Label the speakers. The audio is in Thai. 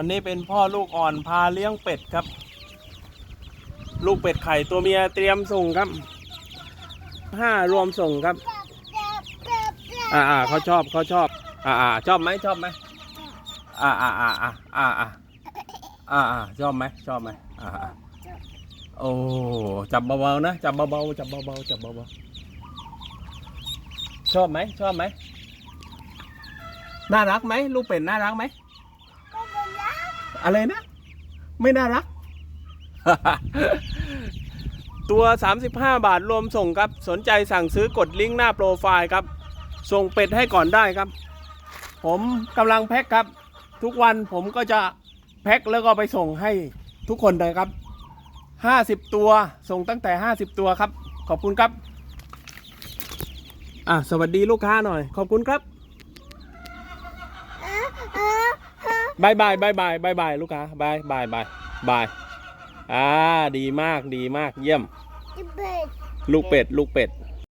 Speaker 1: วันนี้เป็นพ่อลูกอ่อนพาเลี้ยงเป็ดครับ ลูกเป็ดไข่ตัวเมียเตรียมส่งครับห้ารวมส่งครับ อ่าอ่าเขาชอบเขาชอบ อ่าอ่าชอบไหมชอบไหมอ่าอ่าอ่าอ่าอ่าอ่าอ่าอ่าชอบไหมชอบไหมอ่าอ่าโอ้จับเบาๆนะจับเบาๆจับเบาๆจับเบาๆชอบไหมชอบไหมน่ารักไหมลูกเป็ดน่ารักไหม อะไรนะ ไม่น่ารัก ตัว 35 บาทรวมส่งครับ สนใจสั่งซื้อกดลิงก์หน้าโปรไฟล์ครับ ส่งเป็ดให้ก่อนได้ครับ ผมกำลังแพ็คครับ ทุกวันผมก็จะแพ็คแล้วก็ไปส่งให้ทุกคนเลยครับ 50 ตัวส่งตั้งแต่ 50 ตัวครับ ขอบคุณครับ อะ สวัสดีลูกค้าหน่อย ขอบคุณครับ บายบายบายบายบายบายลูกค้าบายบายบายบายอ่าดีมากดีมากเยี่ยม ลูกเป็ดลูกเป็ด